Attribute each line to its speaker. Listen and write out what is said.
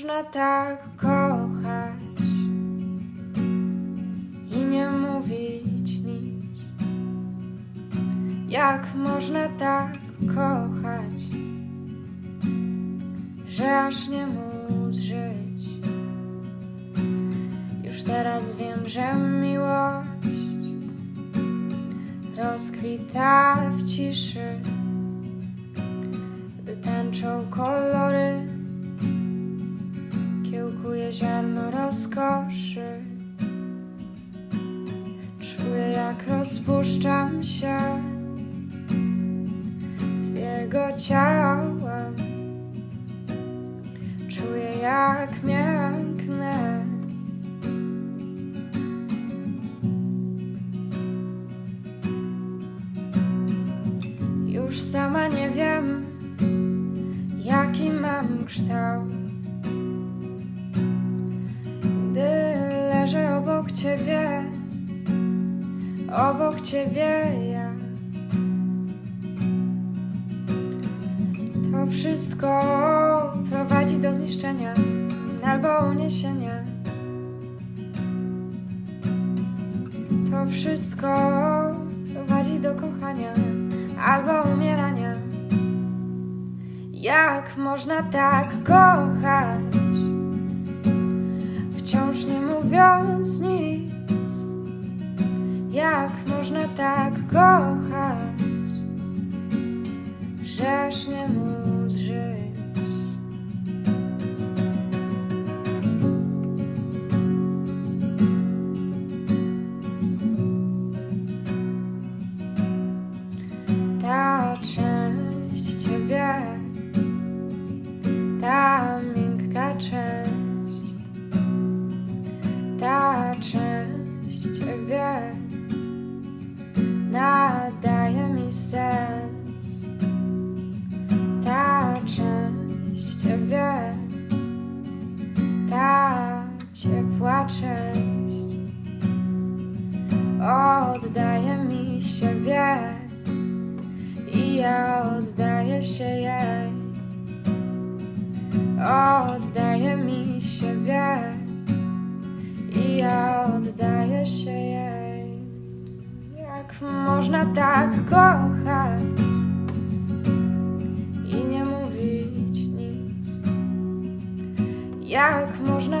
Speaker 1: Można tak kochać i nie mówić nic? Jak można tak kochać, że aż nie móc żyć? Już teraz wiem, że miłość rozkwita w ciszy, gdy tańczą kolory, rozkoszy. Czuję, jak rozpuszczam się z jego ciałem. Czuję, jak mięknę. Już sama nie wiem, jaki mam kształt. Ciebie, obok ciebie ja. To wszystko prowadzi do zniszczenia albo uniesienia. To wszystko prowadzi do kochania albo umierania. Jak można tak kochać, żeż nie móc żyć? Ta część ciebie, ta miękka część, ta część ciebie nadaje mi sens. Ciepła część oddaje mi siebie i ja oddaję się jej. Oddaje mi siebie i ja oddaję się jej. Jak można tak kochać? Jak można?